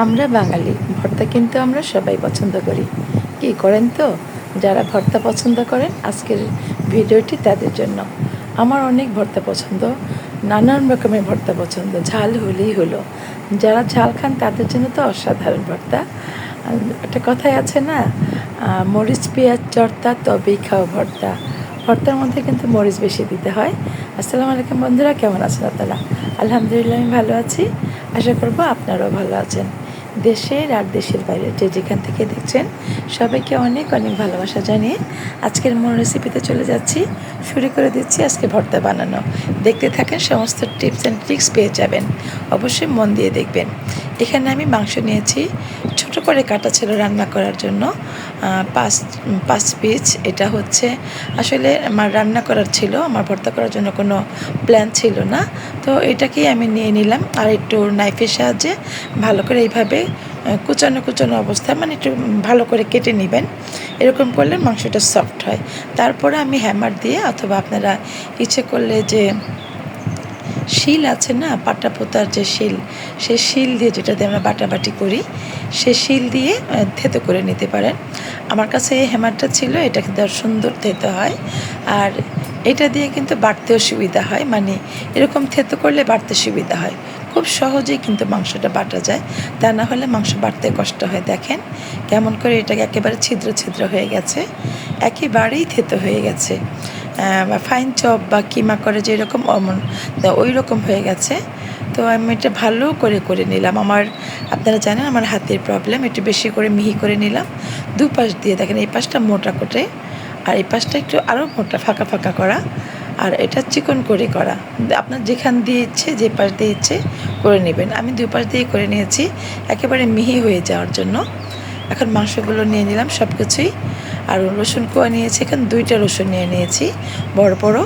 আমরা বাঙালি, ভর্তা কিন্তু আমরা সবাই পছন্দ করি। কি করেন তো? যারা ভর্তা পছন্দ করেন, আজকের ভিডিওটি তাদের জন্য। আমার অনেক ভর্তা পছন্দ, নানান রকমের ভর্তা পছন্দ, ঝাল হলেই হলো। যারা ঝাল খান তাদের জন্য তো অসাধারণ ভর্তা। একটা কথাই আছে না মরিচ, পেঁয়াজ চর্তা তবেই খাও ভর্তা। ভর্তার মধ্যে কিন্তু মরিচ বেশি দিতে হয়। আসসালামু আলাইকুম বন্ধুরা, কেমন আছেন আপনারা? আলহামদুলিল্লাহ, আমি ভালো আছি। আশা করব আপনারাও ভালো আছেন। দেশের আর দেশের বাইরে যে যেখান থেকে দেখছেন সবাইকে অনেক অনেক ভালোবাসা জানিয়ে আজকের মূল রেসিপিতে চলে যাচ্ছি। শুরু করে দিচ্ছি আজকে ভর্তা বানানো। দেখতে থাকেন, সমস্ত টিপস অ্যান্ড ট্রিক্স পেয়ে যাবেন। অবশ্যই মন দিয়ে দেখবেন। এখানে আমি মাংস নিয়েছি ছোট করে কাটা ছিল রান্না করার জন্য। পাঁচ পাঁচ পিস এটা হচ্ছে আসলে আমার রান্না করার ছিল, আমার ভর্তা করার জন্য কোনো প্ল্যান ছিল না। তো এটাকেই আমি নিয়ে নিলাম আর একটু নাইফের সাহায্যে ভালো করে এইভাবে কুচানো কুচানো অবস্থা মানে একটু ভালো করে কেটে নেবেন। এরকম করলে মাংসটা সফট হয়। তারপরে আমি হ্যামার দিয়ে অথবা আপনারা ইচ্ছে করলে যে শিল আছে না পাটা পোতার যে শিল, সেই শিল দিয়ে যেটা দিয়ে আমরা বাটাবাটি করি সে শিল দিয়ে থেতো করে নিতে পারেন। আমার কাছে এই হ্যামারটা ছিল এটা কিন্তু সুন্দর থেতো হয়। আর এটা দিয়ে কিন্তু বাড়তেও সুবিধা হয় মানে এরকম থেতো করলে বাড়তে সুবিধা হয়। খুব সহজেই কিন্তু মাংসটা বাটা যায়। তা না হলে মাংস বাড়তে কষ্ট হয়, দেখেন। কেমন করে এটাকে একেবারে ছিদ্র ছিদ্র হয়ে গেছে, একেবারেই থেতো হয়ে গেছে। ফাইন চপ বা কিমা করে যেরকম অমন ওই রকম হয়ে গেছে। তো আমি এটা ভালো করে করে নিলাম। আমার, আপনারা জানেন আমার হাতের প্রবলেম একটু বেশি করে মিহি করে নিলাম। দু পাশ দিয়ে দেখেন এই পাশটা মোটা করে আর এই পাশটা একটু আরও মোটা, ফাঁকা ফাঁকা করা। আর এটা চিকন করে করা। আপনার যেখান দিয়ে ইচ্ছে, যে পাশ দিয়ে ইচ্ছে করে নেবেন। আমি দুই পাশ দিয়ে করে নিয়েছি। একেবারে মিহি হয়ে যাওয়ার জন্য। এখন মাংসগুলো নিয়ে নিলাম সব কিছুই আর রসুন কোয়া নিয়েছি, এখানে দুইটা রসুন নিয়ে নিয়েছি, বড় বড়।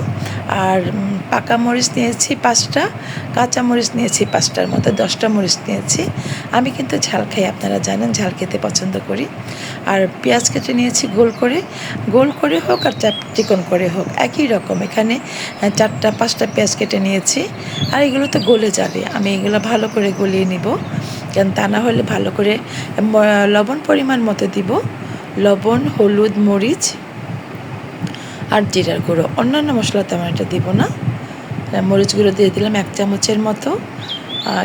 আর পাকা মরিচ নিয়েছি পাঁচটা, কাঁচা মরিচ নিয়েছি পাঁচটার মধ্যে, দশটা মরিচ নিয়েছি। আমি কিন্তু ঝাল খাই, আপনারা জানেন, ঝাল খেতে পছন্দ করি। আর পেঁয়াজ কেটে নিয়েছি গোল করে গোল করে হোক আর চাপ চিকন করে হোক, একই রকম। এখানে চারটা, পাঁচটা পেঁয়াজ কেটে নিয়েছি। আর এগুলো তো গলে যাবে, আমি এগুলো ভালো করে গলিয়ে নিব। কারণ তা না হলে ভালো করে লবণ পরিমাণ মতো দিব। লবণ, হলুদ, মরিচ আর জিরার গুঁড়ো। অন্যান্য মশলা তেমন এটা দিব না। মরিচ গুঁড়ো দিয়ে দিলাম এক চামচের মতো।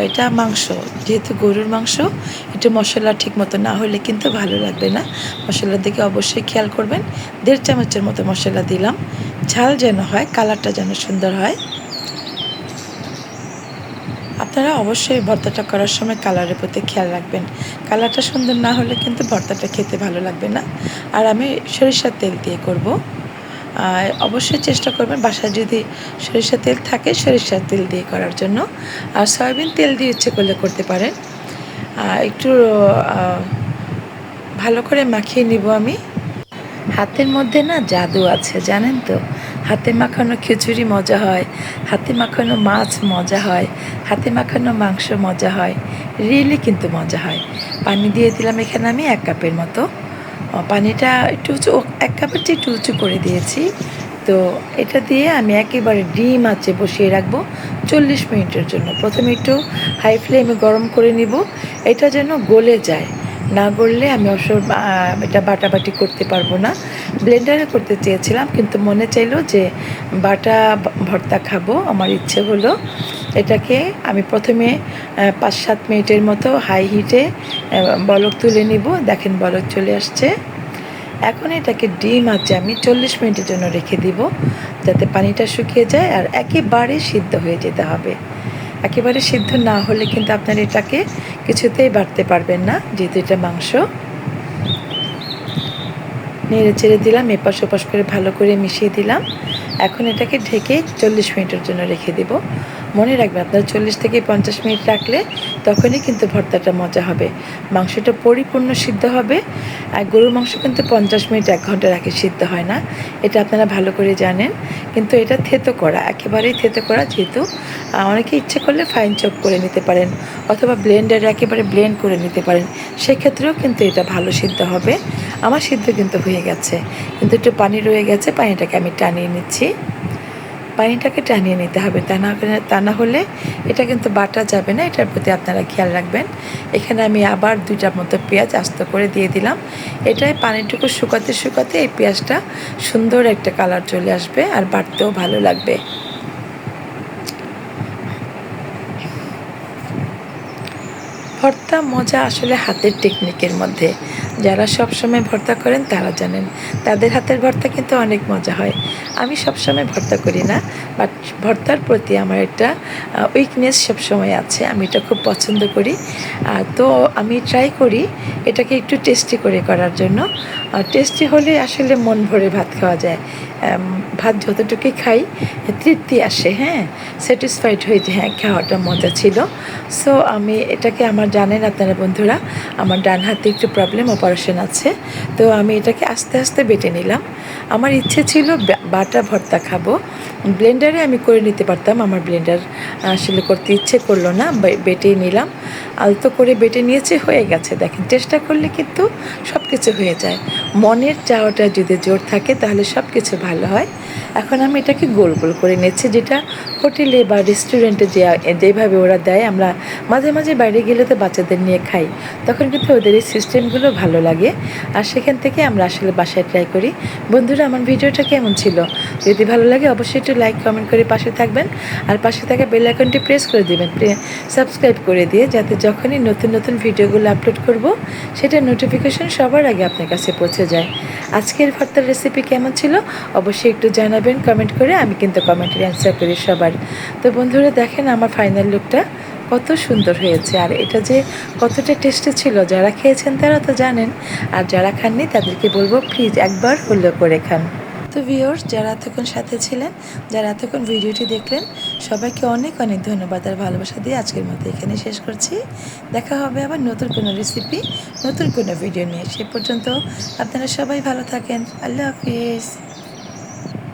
এটা মাংস, যেহেতু গরুর মাংস, একটু মশলা ঠিক মতো না হলে কিন্তু ভালো লাগবে না। মশলার দিকে অবশ্যই খেয়াল করবেন। দেড় চামচের মতো মশলা দিলাম। ঝাল যেন হয়, কালারটা যেন সুন্দর হয়। আপনারা অবশ্যই ভর্তাটা করার সময় কালারের প্রতি খেয়াল রাখবেন। কালারটা সুন্দর না হলে কিন্তু ভর্তাটা খেতে ভালো লাগবে না। আর আমি সরিষার তেল দিয়ে করব। অবশ্যই চেষ্টা করবেন বাসায় যদি সরিষার তেল থাকে সরিষার তেল দিয়ে করার জন্য। আর সয়াবিন তেল দিয়ে ইচ্ছে করলে করতে পারেন। একটু ভালো করে মাখিয়ে নিব আমি। হাতের মধ্যে না জাদু আছে, জানেন তো? হাতে মাখানো খিচুড়ি মজা হয়, হাতে মাখানো মাছ মজা হয়, হাতে মাখানো মাংস মজা হয় রিয়েলি কিন্তু মজা হয়। পানি দিয়ে দিলাম এখানে আমি এক কাপের মতো। পানিটা একটু উঁচু এক কাপের চেয়ে একটু উঁচু করে দিয়েছি। তো এটা দিয়ে আমি একেবারে ডিম আছে বসিয়ে রাখব চল্লিশ মিনিটের জন্য। প্রথমে একটু হাই ফ্লেমে গরম করে নিব, এটা যেন গলে যায়। না গড়লে আমি অবশ্য এটা বাটাবাটি করতে পারব না। ব্লেন্ডারে করতে চেয়েছিলাম, কিন্তু মনে চাইলো যে বাটা ভর্তা খাব, আমার ইচ্ছে হলো। এটাকে আমি প্রথমে পাঁচ সাত মিনিটের মতো হাই হিটে বলক তুলে নিব। দেখেন বলক চলে আসছে। এখন এটাকে ডিম আছে, আমি চল্লিশ মিনিটের জন্য রেখে দিব, যাতে পানিটা শুকিয়ে যায় আর একেবারে সিদ্ধ হয়ে যেতে হবে। একেবারে সিদ্ধ না হলে কিন্তু আপনার এটাকে কিছুতেই বাড়তে পারবেন না, যেহেতু এটা মাংস। নেড়ে চেড়ে দিলাম, এপাশ ওপাশ করে ভালো করে মিশিয়ে দিলাম। এখন এটাকে ঢেকে চল্লিশ মিনিটের জন্য রেখে দেব। মনে রাখবেন আপনার চল্লিশ থেকে পঞ্চাশ মিনিট রাখলে তখনই কিন্তু ভর্তাটা মজা হবে। মাংসটা পরিপূর্ণ সিদ্ধ হবে, আর গরুর মাংস কিন্তু পঞ্চাশ মিনিট এক ঘণ্টা রাখে, সিদ্ধ হয় না। এটা আপনারা ভালো করে জানেন। কিন্তু এটা থেতো করা, একেবারেই থেতো করা, যেহেতু অনেকে ইচ্ছে করলে ফাইন চপ করে নিতে পারেন, অথবা ব্লেন্ডারে একেবারে ব্লেন্ড করে নিতে পারেন। সেক্ষেত্রেও কিন্তু এটা ভালো সিদ্ধ হবে। আমার সিদ্ধ কিন্তু হয়ে গেছে। কিন্তু একটু পানি রয়ে গেছে, পানিটাকে আমি টানিয়ে নিচ্ছি। পানিটাকে টানিয়ে নিতে হবে। তা না তা না হলে এটা কিন্তু বাটা যাবে না। এটার প্রতি আপনারা খেয়াল রাখবেন। এখানে আমি আবার দুইটার মতো পেঁয়াজ আস্ত করে দিয়ে দিলাম। এটাই পানিটুকু শুকাতে শুকাতে এই পেঁয়াজটা সুন্দর একটা কালার চলে আসবে আর বাড়তেও ভালো লাগবে। ভর্তা মজা আসলে হাতের টেকনিকের মধ্যে। যারা সব সময় ভর্তা করেন তারা জানেন। তাদের হাতের ভর্তা কিন্তু অনেক মজা হয়। আমি সব সময় ভর্তা করি না বাট ভর্তার প্রতি আমার একটা উইকনেস সব সময় আছে। আমি এটা খুব পছন্দ করি। তো আমি ট্রাই করি এটাকে একটু টেস্টি করে করার জন্য। টেস্টি হলে আসলে মন ভরে ভাত খাওয়া যায়। ভাত যতটুকুই খাই, তৃপ্তি আসে হ্যাঁ? স্যাটিসফাইড হয়ে যে হ্যাঁ খাওয়াটা মজা ছিল। সো আমি এটাকে আমার জানেন আপনারা বন্ধুরা, আমার ডান হাতে একটু প্রবলেম অপারেশন আছে। তো আমি এটাকে আস্তে আস্তে বেটে নিলাম। আমার ইচ্ছে ছিল বাটা ভর্তা খাব। ব্লেন্ডারে আমি করে নিতে পারতাম, আমার ব্লেন্ডার আসলে করতে ইচ্ছে করল না, বে- বেটেই নিলাম। আলতো করে বেটে নিয়েছে, হয়ে গেছে। দেখেন, চেষ্টা করলে কিন্তু সব কিছু হয়ে যায়। মনের চাওয়াটা যদি জোর থাকে, তাহলে সব কিছু ভালো হয়। এখন আমি এটাকে গোল গোল করে নিচ্ছি যেটা হোটেলে বা রেস্টুরেন্টে যে, যেভাবে ওরা দেয়, আমরা মাঝে মাঝে বাইরে গেলে তো বাচ্চাদের নিয়ে খাই। তখন কিন্তু ওদের এই সিস্টেমগুলো ভালো লাগে। আর সেখান থেকে আমরা আসলে বাসায় ট্রাই করি। বন্ধুরা, আমার ভিডিওটা কেমন ছিল? যদি ভালো লাগে, অবশ্যই একটু লাইক কমেন্ট করে পাশে থাকবেন। আর পাশে থাকা বেল আইকনটি প্রেস করে দিবেন। সাবস্ক্রাইব করে দিয়ে যাতে যখনই নতুন নতুন ভিডিওগুলো আপলোড করব, সেটা নোটিফিকেশন সবার আগে আপনার কাছে পৌঁছে যায়। আজকের ভর্তার রেসিপি কেমন ছিল? অবশ্যই একটু জানাবেন কমেন্ট করে। আমি কিন্তু কমেন্টের অ্যান্সার করি সবার। তো বন্ধুরা, দেখেন আমার ফাইনাল লুকটা কত সুন্দর হয়েছে। আর এটা যে কতটা টেস্টি ছিল, যারা খেয়েছেন তারা তো জানেন। আর যারা খাননি তাদেরকে বলব প্লিজ একবার হলেও করে খান। তো ভিউয়ার্স যারা এতক্ষণ সাথে ছিলেন, যারা এতক্ষণ ভিডিওটি দেখলেন, সবাইকে অনেক অনেক ধন্যবাদ আর ভালোবাসা দিয়ে আজকের মতো এখানে শেষ করছি। দেখা হবে আবার নতুন কোনো রেসিপি নতুন কোনো ভিডিও নিয়ে। সে পর্যন্ত আপনারা সবাই ভালো থাকেন। আল্লাহ হাফিজ।